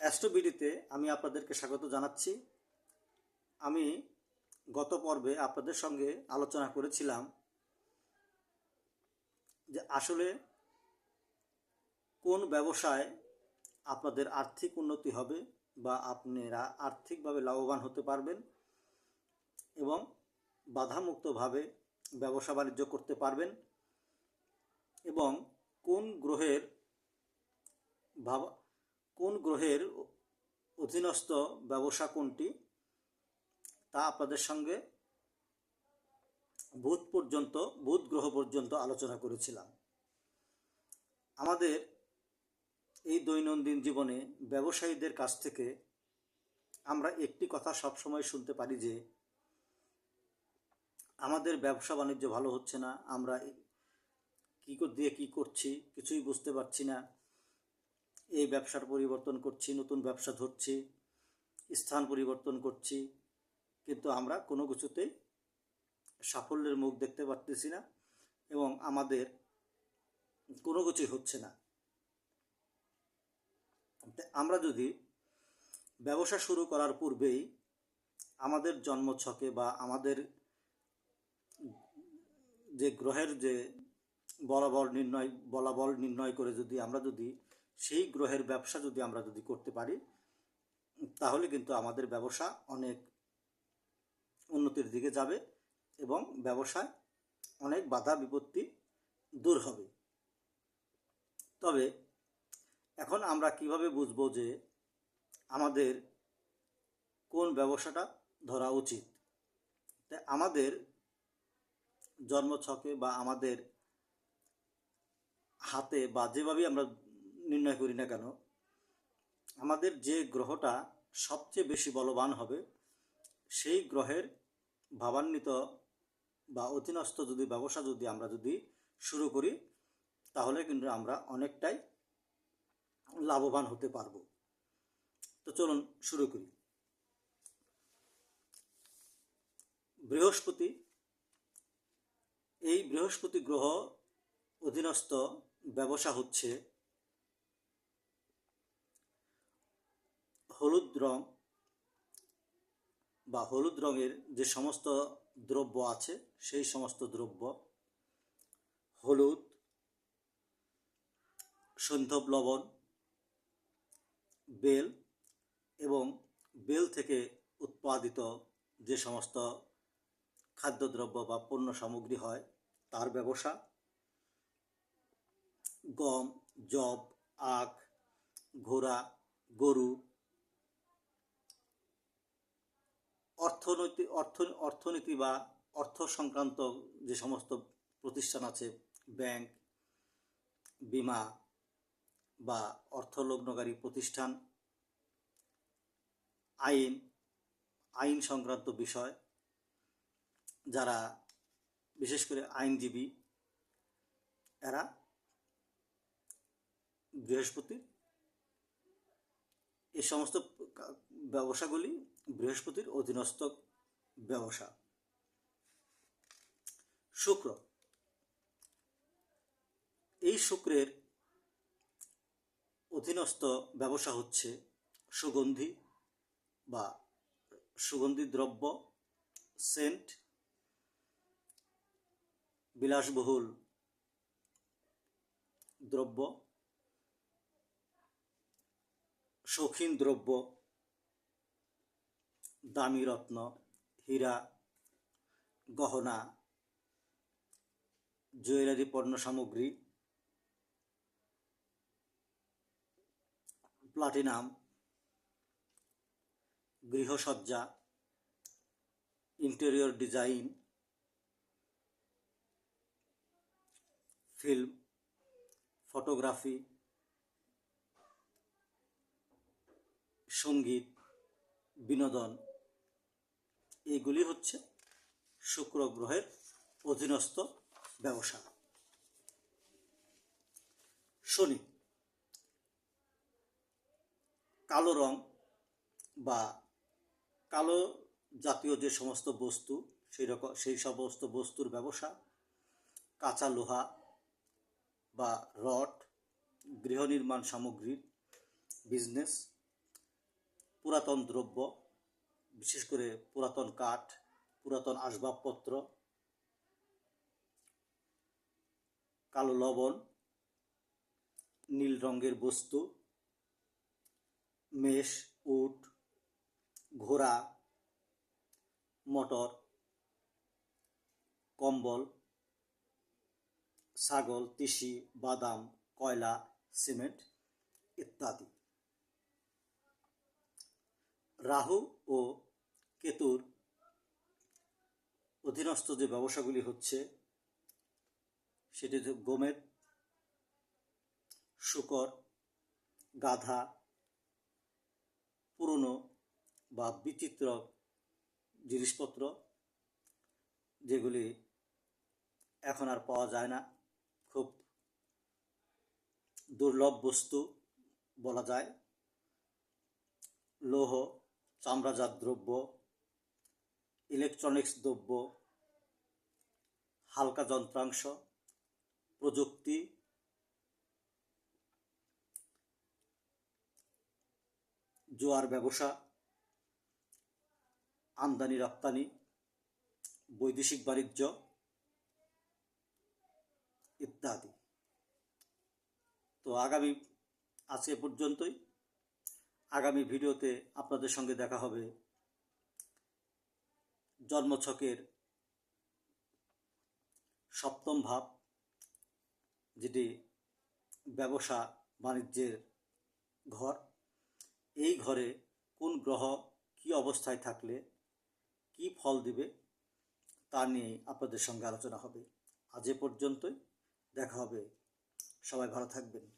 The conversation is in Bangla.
অ্যাস্ট্রোবিডিতে আমি আপনাদেরকে স্বাগত জানাচ্ছি। আমি গত পর্বে আপনাদের সঙ্গে আলোচনা করেছিলাম যে আসলে কোন ব্যবসায় আপনাদের আর্থিক উন্নতি হবে বা আপনারা আর্থিকভাবে লাভবান হতে পারবেন এবং বাধামুক্তভাবে ব্যবসা বাণিজ্য করতে পারবেন এবং কোন গ্রহের ভাব কোন গ্রহের অধীনস্থ ব্যবসা কোনটি, তা আপনাদের সঙ্গে বুধ পর্যন্ত, বুধ গ্রহ পর্যন্ত আলোচনা করেছিলাম। আমাদের এই দৈনন্দিন জীবনে ব্যবসায়ীদের কাছ থেকে আমরা একটি কথা সবসময় শুনতে পারি যে, আমাদের ব্যবসা বাণিজ্য ভালো হচ্ছে না, আমরা কী দিয়ে কী করছি কিছুই বুঝতে পারছি না। এই ব্যবসার পরিবর্তন করছি, নতুন ব্যবসা ধরছি, স্থান পরিবর্তন করছি, কিন্তু আমরা কোনো কিছুতেই সাফল্যের মুখ দেখতে পারতেছি না এবং আমাদের কোনো কিছুই হচ্ছে না। আমরা যদি ব্যবসা শুরু করার পূর্বেই আমাদের জন্মছকে বা আমাদের যে গ্রহের যে বলাবল নির্ণয় বলাবল নির্ণয় করে যদি আমরা যদি সেই গ্রহের ব্যবসা যদি আমরা যদি করতে পারি, তাহলে কিন্তু আমাদের ব্যবসা অনেক উন্নতির দিকে যাবে এবং ব্যবসায় অনেক বাধা বিপত্তি দূর হবে। তবে এখন আমরা কীভাবে বুঝব যে আমাদের কোন ব্যবসাটা ধরা উচিত? তাই আমাদের জন্মছকে বা আমাদের হাতে বা যেভাবেই আমরা নির্ণয় করি না কেন, আমাদের যে গ্রহটা সবচেয়ে বেশি বলবান হবে, সেই গ্রহের ভাবান্বিত বা অধীনস্থ যদি ব্যবসা যদি আমরা যদি শুরু করি, তাহলে কিন্তু আমরা অনেকটাই লাভবান হতে পারব। তো চলুন শুরু করি। বৃহস্পতি, এই বৃহস্পতি গ্রহ অধীনস্থ ব্যবসা হচ্ছে হলুদ রং বা হলুদ রঙের যে সমস্ত দ্রব্য আছে, সেই সমস্ত দ্রব্য, হলুদ সন্ধব লবণ, বেল এবং বেল থেকে উৎপাদিত যে সমস্ত খাদ্যদ্রব্য বা পণ্য সামগ্রী হয়, তার ব্যবসা, গম জব আখ, ঘোড়া, গরু অর্থনৈতিক অর্থ, অর্থনীতি বা অর্থ সংক্রান্ত যে সমস্ত প্রতিষ্ঠান আছে, ব্যাংক, বিমা বা অর্থলগ্নকারী প্রতিষ্ঠান, আইন আইন সংক্রান্ত বিষয়, যারা বিশেষ করে আইনজীবী, এরা বৃহস্পতি এই সমস্ত ব্যবসাগুলি বৃহস্পতির অধীনস্থ ব্যবসা। শুক্র। এই শুক্রের অধীনস্থ ব্যবসা হচ্ছে সুগন্ধি বা সুগন্ধি দ্রব্য, সেন্ট, বিলাসবহুল দ্রব্য, শৌখিন দ্রব্য দামি রত্ন, হীরা, গহনা, জুয়েলারি, পণ্য সামগ্রী, প্লাটিনাম, গৃহসজ্জা, ইন্টেরিয়র ডিজাইন, ফিল্ম, ফটোগ্রাফি, সংগীত, বিনোদন এগুলি হচ্ছে শুক্র গ্রহের অধীনস্থ ব্যবসা। শনি, কালো রং বা কালো জাতীয় যে সমস্ত বস্তু, সেই রকম সেই সমস্ত বস্তুর ব্যবসা, কাঁচা লোহা বা রড, গৃহ নির্মাণ সামগ্রীর বিজনেস, পুরাতন দ্রব্য বিশেষ করে পুরাতন কাঠ, পুরাতন আসবাবপত্র, কালো লবণ, নীল রঙের বস্তু মেষ উট, ঘোড়া, মটর, কম্বল, ছাগল, তিসি, বাদাম, কয়লা, সিমেন্ট ইত্যাদি। রাহু ও কেতুর অধীনস্থ যে ব্যবসাগুলি হচ্ছে, সেটি গোমেদ শুকর, গাধা, পুরনো বা বিচিত্র জিনিসপত্র, যেগুলি এখন আর পাওয়া যায় না। খুব দুর্লভ বস্তু বলা যায়। লৌহ চামড়াজাত দ্রব্য ইলেকট্রনিক্স দ্রব্য, হালকা যন্ত্রাংশ, প্রযুক্তি, জোয়ার ব্যবসা, আমদানি রপ্তানি, বৈদেশিক বাণিজ্য ইত্যাদি। তো আগামী, আজকে পর্যন্তই। আগামী ভিডিওতে আপনাদের সঙ্গে দেখা হবে জন্মছকের সপ্তম ভাব, যেটি ব্যবসা বাণিজ্যের ঘর। এই ঘরে কোন গ্রহ কী অবস্থায় থাকলে কি ফল দিবে তা নিয়ে আপনাদের সঙ্গে আলোচনা হবে। আজ এ পর্যন্তই। দেখা হবে। সবাই ভালো থাকবেন।